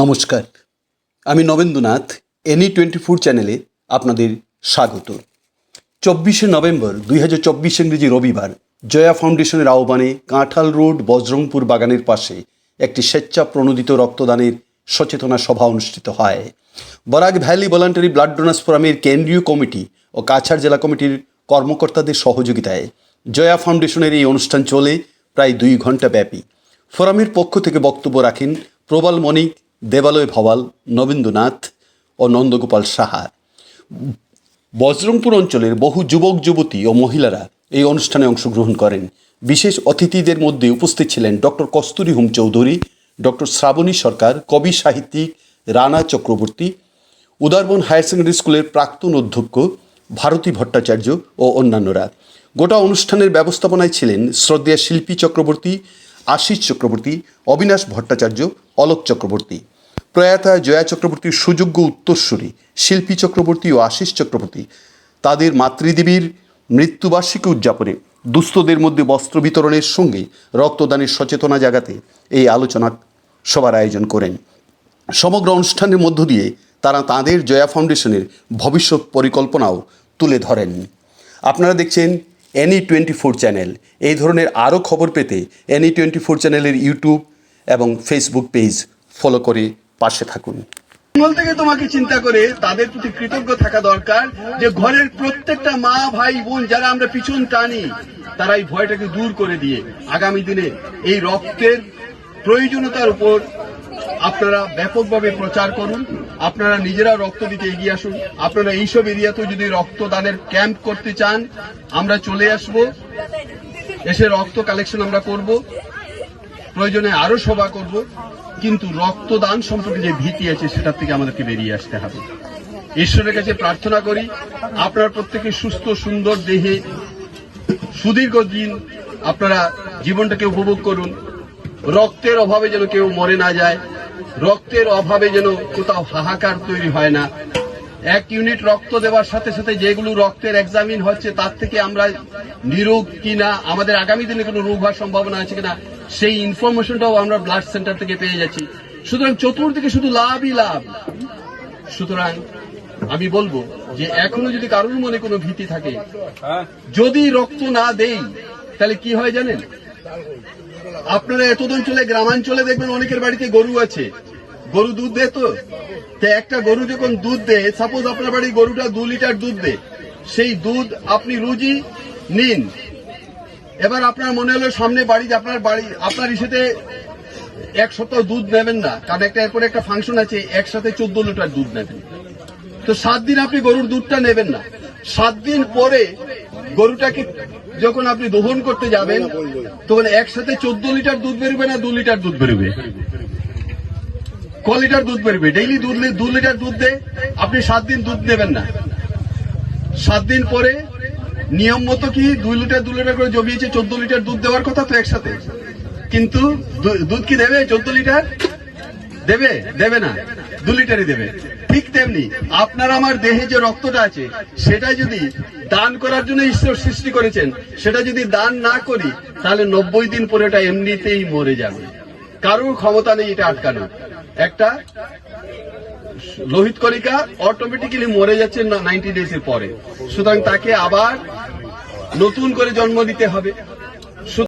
নমস্কার। আমি Nabendranath any twenty four চ্যানেলে আপনাদের স্বাগত। চব্বিশে নভেম্বর দুই হাজার চব্বিশ ইংরেজি রবিবার জয়া ফাউন্ডেশনের আহ্বানে কাঁঠাল রোড, বজরংপুর বাগানের পাশে একটি স্বেচ্ছা প্রণোদিত রক্তদানের সচেতনা সভা অনুষ্ঠিত হয়। Barak valley voluntary blood donors ফোরামের কেন্দ্রীয় কমিটি ও কাছাড় জেলা কমিটির কর্মকর্তাদের সহযোগিতায় জয়া ফাউন্ডেশনের এই অনুষ্ঠান চলে প্রায় দুই ঘণ্টা ব্যাপী। ফোরামের পক্ষ থেকে বক্তব্য রাখেন প্রবাল মণিক দেবালয় ভবাল, নবেন্দ্রনাথ ও নন্দগোপাল সাহা। বজরংপুর অঞ্চলের বহু যুবক, যুবতী ও মহিলারা এই অনুষ্ঠানে অংশগ্রহণ করেন। বিশেষ অতিথিদের মধ্যে উপস্থিত ছিলেন ডক্টর কস্তুরী হুম চৌধুরী ডক্টর শ্রাবণী সরকার, কবি সাহিত্যিক রানা চক্রবর্তী, উদারবন হায়ার সেকেন্ডারি স্কুলের প্রাক্তন অধ্যক্ষ ভারতী ভট্টাচার্য ও অন্যান্যরা। গোটা অনুষ্ঠানের ব্যবস্থাপনায় ছিলেন শ্রদ্ধেয়া শিল্পী চক্রবর্তী আশিস চক্রবর্তী, অবিনাশ ভট্টাচার্য, অলোক চক্রবর্তী। প্রয়াতা জয়া চক্রবর্তীর সুযোগ্য উত্তরসূরি, শিল্পী চক্রবর্তী ও আশিস চক্রবর্তী। তাদের মাতৃদেবীর মৃত্যুবার্ষিকী উদযাপনে দুস্থদের মধ্যে বস্ত্র বিতরণের সঙ্গে রক্তদানের সচেতনা জাগাতে এই আলোচনা সভার আয়োজন করেন। সমগ্র অনুষ্ঠানের মধ্য দিয়ে তারা তাদের জয়া ফাউন্ডেশনের ভবিষ্যৎ পরিকল্পনাও তুলে ধরেন। আপনারা দেখছেন এনি টোয়েন্টি ফোর চ্যানেল। এই ধরনের আরও খবর পেতে এনি টোয়েন্টি ফোর চ্যানেলের ইউটিউব এবং ফেসবুক পেজ ফলো করে পাশে থাকুন। থেকে তোমাকে চিন্তা করে তাদের প্রতি কৃতজ্ঞ থাকা দরকার যে ঘরের প্রত্যেকটা মা, ভাই, বোন যারা আমরা পিছন টানি, তারা এই ভয়টাকে দূর করে দিয়ে আগামী দিনে এই রক্তের প্রয়োজনীয়তার উপর আপনারা ব্যাপকভাবে প্রচার করুন। আপনারা নিজেরা রক্ত দিতে এগিয়ে আসুন। আপনারা এইসব এরিয়াতেও যদি রক্তদানের ক্যাম্প করতে চান, আমরা চলে আসব। এসে রক্ত কালেকশন আমরা করব। প্রয়োজনে আরও সভা করব, কিন্তু রক্তদান সম্পর্কে যে ভীতি আছে সেটার থেকে আমাদেরকে বেরিয়ে আসতে হবে। ঈশ্বরের কাছে প্রার্থনা করি, আপনারা প্রত্যেকে সুস্থ, সুন্দর দেহে সুদীর্ঘ দিন আপনারা জীবনটাকে উপভোগ করুন। রক্তের অভাবে যেন কেউ মরে না যায়, রক্তের অভাবে যেন কোথাও হাহাকার তৈরি হয় না। এক ইউনিট রক্ত দেওয়ার সাথে সাথে যেগুলো রক্তের এক্সামিন হচ্ছে, তার থেকে আমরা নিরোগ কিনা, আমাদের আগামী দিনে কোনো রোগ হওয়ার সম্ভাবনা আছে কিনা সেই ইনফরমেশনটাও আমরা ব্লাড সেন্টার থেকে পেয়ে যাচ্ছি। সুতরাং চতুর্দিকে শুধু লাভই লাভ। সুতরাং আমি বলব যে এখনও যদি কারোর মনে কোনো ভীতি থাকে যদি রক্ত না দেই তাহলে কি হয় জানেন? আপনারা এত অঞ্চলে গ্রামাঞ্চলে দেখবেন অনেকের বাড়িতে গরু আছে। গরু দুধ দেয় তো? তো একটা গরু যখন দুধ দেয় সাপোজ আপনার বাড়ি গরুটা দু লিটার দুধ দেয় সেই দুধ আপনি রুজি নিন। এবার আপনার মনে হলো সামনে বাড়ি আপনার বাড়ি, আপনার ইসেতে এক সপ্তাহ দুধ নেবেন না, কারণ একটা এরপরে একটা ফাংশন আছে, একসাথে চোদ্দ লিটার দুধ নেবেন। তো সাত দিন আপনি গরুর দুধটা নেবেন না। সাত দিন পরে গরুটাকে যখন আপনি দহন করতে যাবেন, তখন একসাথে চোদ্দ লিটার দুধ বেরোবে না দু লিটার দুধ বেরোবে? ক লিটার দুধ বেরোবে? ডেইলি দুধ দু লিটার দুধ দে, আপনি সাত দিন দুধ দেবেন না। সাত দিন পরে নিয়ম মতো কি দুই লিটার, দু লিটার করে জমিয়েছে, চোদ্দ লিটার দুধ দেওয়ার কথা তো একসাথে? কিন্তু দুধ কি দেবে? চোদ্দ লিটার? দেবে? দেবে না। দু লিটারই দেবে। ঠিক তেমনি আপনার আমার দেহে যে রক্তটা আছে, সেটা যদি দান করার জন্য ঈশ্বর সৃষ্টি করেছেন, সেটা যদি দান না করি, তাহলে নব্বই দিন পরে ওটা এমনিতেই মরে যাবে। কারোর ক্ষমতা নেই এটা আটকানো একটা লোহিত কণিকা অটোমেটিক্যালি মরে যাচ্ছে নাইনটি ডেজ এর পরে। সুতরাং তাকে আবার নতুন করে জন্ম দিতে হবে।